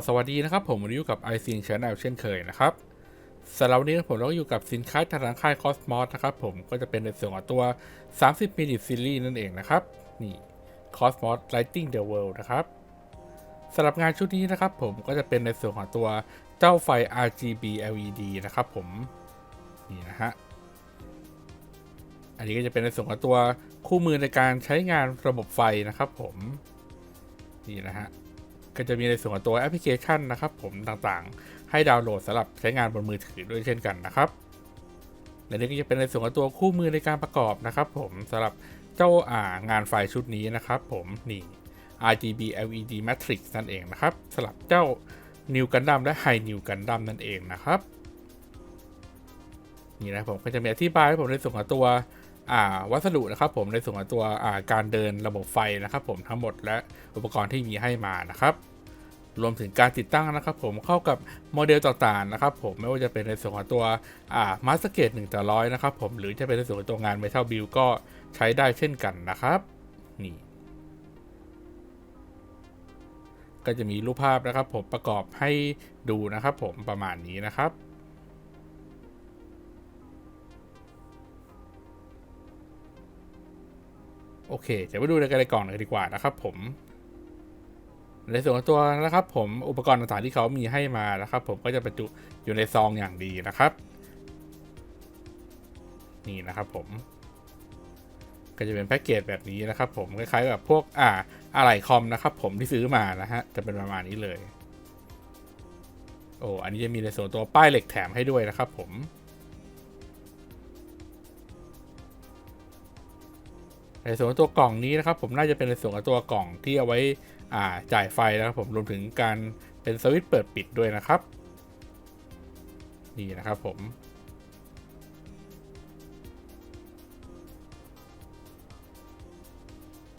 ็สวัสดีนะครับ ผมวันนี้อยู่กับ i อซีนช n แนลเช่นเคยนะครับสำหรับวันนี้ผมเราก็อยู่กับสินค้าทางค่าย Cosmos นะครับผมก็จะเป็นในส่วนของตัว 30 Minute Series นั่นเองนะครับ นี่ Cosmos Lighting the World นะครับสำหรับงานชุดนี้นะครับผมก็จะเป็นในส่วนของตัวเจ้าไฟ RGB LED นะครับผม นี่นะฮะ อันนี้ก็จะเป็นในส่วนของตัวคู่มือในการใช้งานระบบไฟนะครับผม นี่นะฮะ ก็จะมีในส่วนของตัวแอปพลิเคชันนะครับผมต่างๆ ให้ดาวน์โหลดสำหรับใช้งานบนมือถือด้วยเช่นกันนะครับและนี่ก็จะเป็นในส่วนของตัวคู่มือในการประกอบนะครับ ผมสำหรับเจ้าอ่างานไฟชุดนี้นะครับผมนี่ RGB LED Matrix นั่นเองนะครับสำหรับเจ้า New Gundam และ High New Gundam นั่นเองนะครับนี่นะผมก็จะมีอธิบายให้ผมในส่วนของตัววัสดุนะครับ ผมในส่วนของตัวการเดินระบบไฟนะครับ ผมทั้งหมดและอุปกรณ์ที่มีให้มานะครับ รวมถึงการติดตั้งนะครับผมเข้ากับโมเดลต่างๆนะครับผมไม่ว่าจะเป็นในส่วนของตัวอ่ามาสเกตหนึ่งต่อร้อยนะครับผมหรือจะเป็นในส่วนของตัวงาน Metal Build ก็ใช้ได้เช่นกันนะครับนี่ก็จะมีรูปภาพนะครับผมประกอบให้ดูนะครับผมประมาณนี้นะครับโอเค เดี๋ยวไปดูในกระดกล่องเลยดีกว่านะครับผม ในส่วนของตัวนะครับ ผมอุปกรณ์ต่างๆที่เขามีให้มานะครับ ผมก็จะบรรจุอยู่ในซองอย่างดีนะครับ นี่นะครับผม ก็จะเป็นแพ็กเกจแบบนี้นะครับ ผมคล้ายๆกับพวกอ่าอะไหล่คอมนะครับ ผมที่ซื้อมานะฮะจะเป็นประมาณนี้เลย โอ้อันนี้จะมีในส่วนตัวป้ายเหล็กแถมให้ด้วยนะครับ ผมในส่วนตัวกล่องนี้นะครับ ผมน่าจะเป็นในส่วนของตัวกล่องที่เอาไว้ จ่ายไฟนะครับผมรวมถึงการเป็นสวิตช์เปิดปิดด้วยนะครับ นี่นะครับผม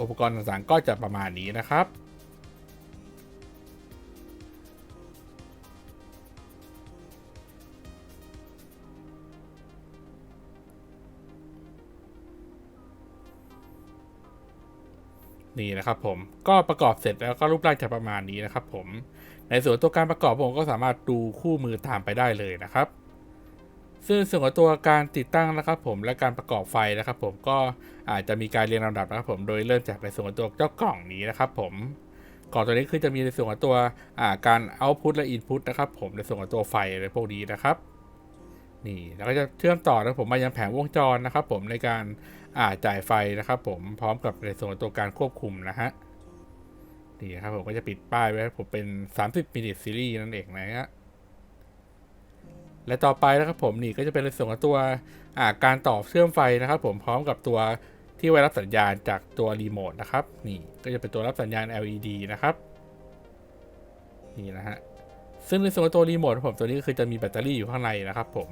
อุปกรณ์ต่างๆก็จะประมาณนี้นะครับ นี่นะครับผมก็ประกอบเสร็จแล้วก็รูปร่างจะประมาณนี้นะครับผมในส่วนตัวการประกอบผมก็สามารถดูคู่มือตามไปได้เลยนะครับ ซึ่งส่วนของตัวการติดตั้งนะครับผมและการประกอบไฟนะครับ ผมก็อาจจะมีการเรียงลำดับนะครับผมโดยเริ่มจากในส่วนของตัวเจ้ากล่องนี้นะครับผมกล่องตัวนี้คือจะมีในส่วนของตัวการเอาพุตและอินพุตนะครับผมในส่วนของตัวไฟอะไรพวกนี้นะครับนี่แล้วก็จะเชื่อมต่อนะผมมายังแผงวงจรนะครับ ผมในการ จ่ายไฟนะครับผมพร้อมกับในส่วนตัวการควบคุมนะฮะนี่ครับผมก็จะปิดป้ายไว้ผมเป็น 30 minute series นั่นเองนะฮะและต่อไปนะครับผมนี่ก็จะเป็นในส่วนของตัวอ่าการต่อเชื่อมไฟนะครับผมพร้อมกับตัวที่ไว้รับสัญญาณจากตัวรีโมทนะครับนี่ก็จะเป็นตัวรับสัญญาณ LED นะครับนี่นะฮะซึ่งในส่วนของตัวรีโมทผมตัวนี้ก็คือจะมีแบตเตอรี่อยู่ข้างในนะครับผม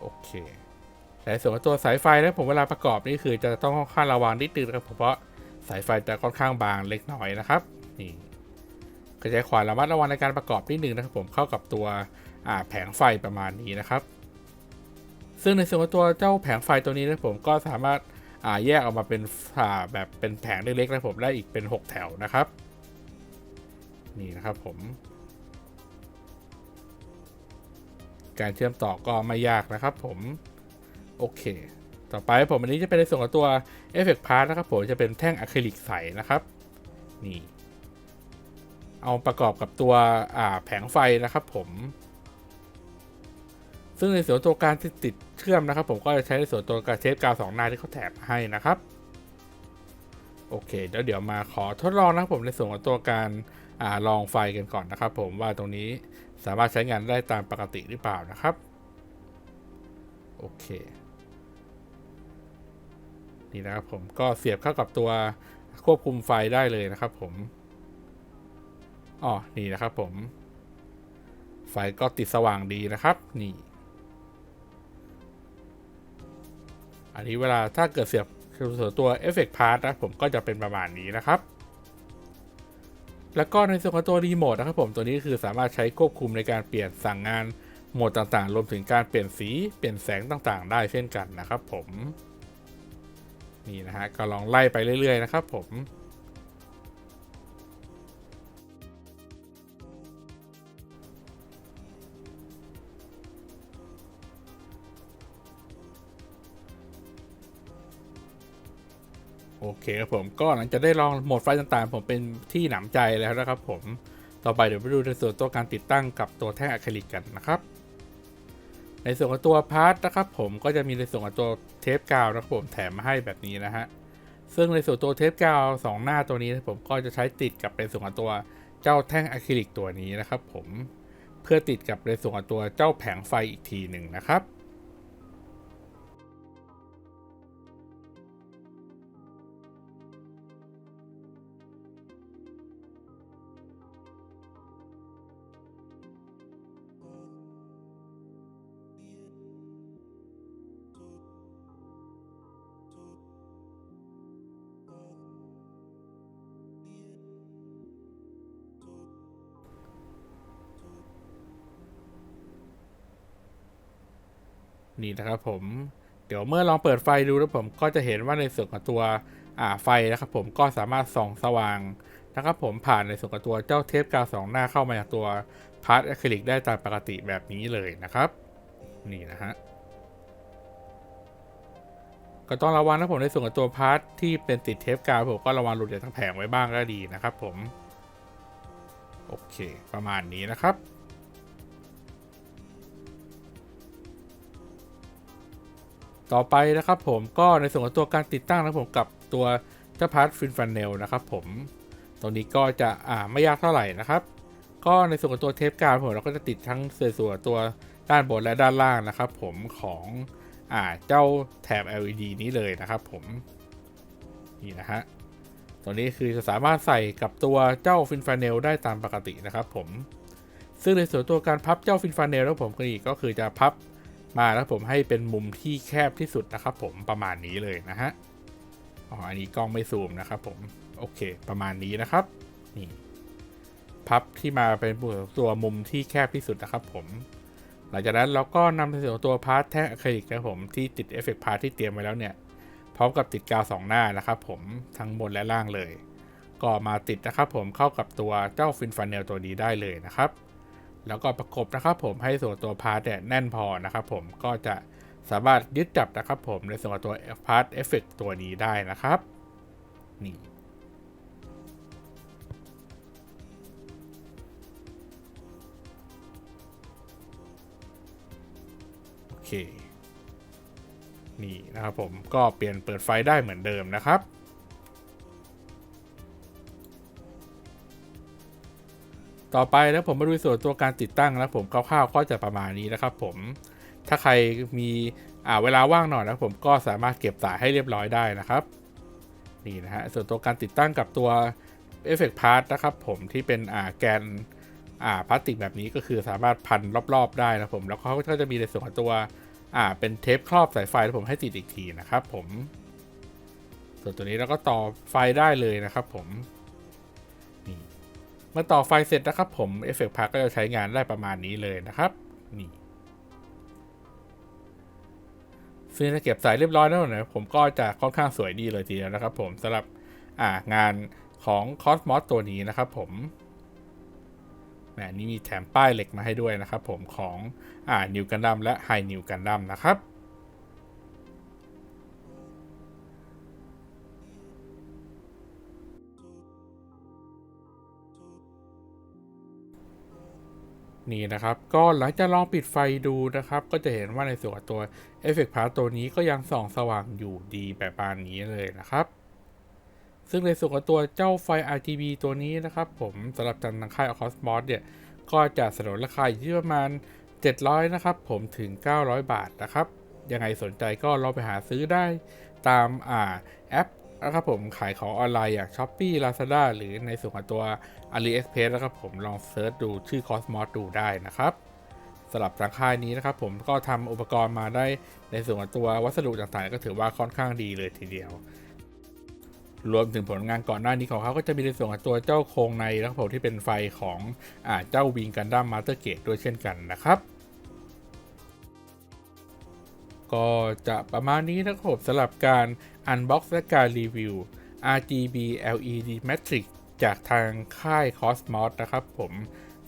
โอเค แต่ส่วนตัวสายไฟนะผมเวลาประกอบนี่คือจะต้องค่อนข้างระวังนิดนึงนะครับเพราะสายไฟจะค่อนข้างบางเล็กน้อยนะครับนี่ก็ใช้ความระมัดระวังในการประกอบนิดนึงนะครับผมเข้ากับตัวแผงไฟประมาณนี้นะครับ ซึ่งในส่วนของตัวเจ้าแผงไฟตัวนี้นะผมก็สามารถแยกออกมาเป็นอ่าแบบเป็นแผงเล็กๆนะผมได้อีกเป็น 6 แถวนะครับนี่นะครับผม การเชื่อมต่อก็ไม่ยากนะครับผม โอเค ต่อไปผมอันนี้จะเป็นในส่วนของตัวเอฟเฟกต์พาร์ทนะครับผมจะเป็นแท่งอะคริลิกใสนะครับ นี่ เอาประกอบกับตัวแผงไฟนะครับผม ซึ่งในส่วนตัวการติดติดเชื่อมนะครับ ผมก็จะใช้ในส่วนตัวการเทปกาวสองหน้าที่เขาแถมให้นะครับ โอเคเดี๋ยวเดี๋ยวมาขอทดลองนะครับผมในส่วนของตัวการอาลองไฟกันก่อนนะครับ ผมว่าตรงนี้สามารถใช้งานได้ตามปกติหรือเปล่านะครับ โอเค นี่นะครับผมก็เสียบเข้ากับตัวควบคุมไฟได้เลยนะครับผมอ๋อนี่นะครับผม ไฟก็ติดสว่างดีนะครับนี่ อันนี้เวลาถ้าเกิดเสียบตัวเอฟเฟกต์พาร์ทนะผมก็จะเป็นประมาณนี้นะครับแล้วก็ในส่วนของตัวรีโมทนะครับผมตัวนี้คือสามารถใช้ควบคุมในการเปลี่ยนสั่งงานโหมดต่างๆ รวมถึงการเปลี่ยนสี เปลี่ยนแสงต่างๆ ได้เช่นกันนะครับผม นี่นะฮะก็ลองไล่ไปเรื่อย ๆ นะครับผมโอเคครับผมก็หลังจากได้ลองโหมดไฟต่างๆ ผมเป็นที่หนำใจแล้วนะครับผมต่อไปเดี๋ยวไปดูในส่วนตัวการติดตั้งกับตัวแท่งอะคริลิกกันนะครับ ในส่วนของตัวพาร์ทนะครับผมก็จะมีในส่วนของตัวเทปกาวนะครับผมแถมมาให้แบบนี้นะฮะซึ่งในส่วนตัวเทปกาวสองหน้าตัวนี้นะผมก็จะใช้ติดกับในส่วนของตัวเจ้าแท่งอะคริลิกตัวนี้นะครับผมเพื่อติดกับในส่วนของตัวเจ้าแผงไฟอีกทีหนึ่งนะครับ นี่นะครับผมเดี๋ยวเมื่อลองเปิดไฟดูแล้วผมก็จะเห็นว่าในส่วนของตัวไฟนะครับผมก็สามารถส่องสว่างนะครับผมผ่านในส่วนของตัวเจ้าเทปกาวสองหน้าเข้ามาจากตัวพาร์ทอะคริลิกได้ตามปกติแบบนี้เลยนะครับ นี่นะฮะก็ต้องระวังนะผมในส่วนของตัวพาร์ทที่เป็นติดเทปกาวผมก็ระวังหลุดจากทั้งแผงไว้บ้างก็ดีนะครับผม โอเค ประมาณนี้นะครับ ต่อไปนะครับผมก็ในส่วนของตัวการติดตั้งนะครับผมกับตัวเจ้าพาร์ทฟินฟันเนลนะครับผมตรงนี้ก็จะอ่าไม่ยากเท่าไหร่นะครับ ก็ในส่วนของตัวเทปกาวผมเราก็จะติดทั้งส่วนตัวด้านบนและด้านล่างนะครับ ผมของอ่าเจ้าแถบ LED นี้เลยนะครับ ผมนี่นะฮะตัวนี้คือจะสามารถใส่กับตัวเจ้าฟินฟันเนลได้ตามปกตินะครับ ผม ซึ่งในส่วนตัวการพับเจ้าฟินฟันเนลแล้วผมก็อีกก็คือจะพับ มาแล้วผมให้เป็นมุมที่แคบที่สุดนะครับผมประมาณนี้เลยนะฮะอ๋ออันนี้กล้องไม่ซูมนะครับผมโอเค ประมาณนี้นะครับนี่พับที่มาเป็นตัวมุมที่แคบที่สุดนะครับผม หลังจากนั้นเราก็นำในส่วนอตัวพาร์ทแท่งอะคริลิกนะผมที่ติดเอฟเฟกต์พาร์ทที่เตรียมไว้แล้วเนี่ยพร้อมกับติดกาวสองหน้านะครับผมทั้งบนและล่างเลย ก็มาติดนะครับผมเข้ากับตัวเจ้าฟินฟันเนลตัวนี้ได้เลยนะครับ แล้วก็ประกบนะครับผมให้ส่วนตัวพาร์ทเนี่ยแน่นพอนะครับผมก็จะสามารถยึดจับนะครับผมในส่วนตัวพาร์ทเอฟเฟกตัวนี้ได้นะครับนี่โอเค นี่นะครับผมก็เปลี่ยนเปิดไฟได้เหมือนเดิมนะครับ ต่อไปแล้วผมมาดูส่วนตัวการติดตั้งแล้วผมคร่าวๆก็จะประมาณนี้นะครับผมถ้าใครมีเวลาว่างหน่อยนะผมก็สามารถเก็บสายให้เรียบร้อยได้นะครับนี่นะฮะส่วนตัวการติดตั้งกับตัว Effect Part นะครับผมที่เป็นแกนอ่าพลาสติกแบบนี้ก็คือสามารถพันรอบๆได้นะผมแล้วเขาก็จะมีในส่วนของตัวเป็นเทปครอบสายไฟที่ผมให้ติดอีกทีนะครับผมส่วนตัวนี้เราก็ต่อไฟได้เลยนะครับผม เมื่อต่อไฟเสร็จนะครับผมเอฟเฟกต์พาร์ก็จะใช้งานได้ประมาณนี้เลยนะครับ นี่ซึ่งถ้าเก็บสายเรียบร้อยแล้วนี่ยผมก็จะค่อนข้างสวยดีเลยทีเดียวนะครับผมสำหรับอ่างานของ Cosmos ตัวนี้นะครับผมแหมนี่มีแถมป้ายเหล็กมาให้ด้วยนะครับผมของอ่านิวกันดัมและไฮนิวกันดัมนะครับ นี่นะครับ ก็หลังจากลองปิดไฟดูนะครับ ก็จะเห็นว่าในส่วนตัว Effect Part ตัวนี้ก็ยังส่องสว่างอยู่ดีแบบปานนี้เลยนะครับซึ่งในส่วนของตัวเจ้าไฟ RGB ตัวนี้นะครับ ผมสำหรับทางค่าย Cosmos เนี่ย ก็จะสนนราคาอยู่ที่ประมาณ 700 นะครับ ผมถึง 900 บาทนะครับ ยังไงสนใจก็ลองไปหาซื้อได้ตามอ่าแอป นะครับผมขายของออนไลน์อย่าง Shopee Lazada หรือในส่วนของตัว AliExpress นะครับผมลองเซิร์ชดูชื่อ Cosmos ดูได้นะครับสำหรับทางค่ายนี้นะครับผมก็ทำอุปกรณ์มาได้ในส่วนของตัววัสดุต่างๆ ก็ถือว่าค่อนข้างดีเลยทีเดียว รวมถึงผลงานก่อนหน้านี้ของเขาก็จะมีในส่วนของตัวเจ้าโครงในนะครับผมที่เป็นไฟของอเจ้าวิงกันดั้มมาสเตอร์เกตด้วยเช่นกันนะครับก็จะประมาณนี้นะครับสำหรับการ Unbox และการรีวิว RGB LED Matrix จากทางค่าย Cosmos นะครับผม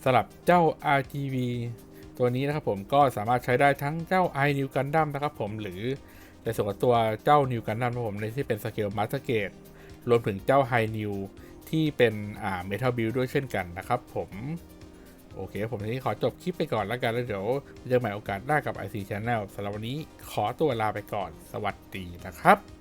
สำหรับเจ้า RGB ตัวนี้นะครับผมก็สามารถใช้ได้ทั้งเจ้า i New Gundam นะครับผมหรือในส่วนของตัวเจ้า New Gundam นะครับผมในที่เป็นสเกล Master Gate รวมถึงเจ้าไฮนิวที่เป็นอ่าเมทัลบิลด้วยเช่นกันนะครับผมโอเค ผมทีนี้ขอจบคลิปไปก่อนแล้วกัน แล้วเดี๋ยวเจอกันใหม่โอกาสหน้ากับ IC Channel สำหรับวันนี้ขอตัวลาไปก่อน สวัสดีนะครับ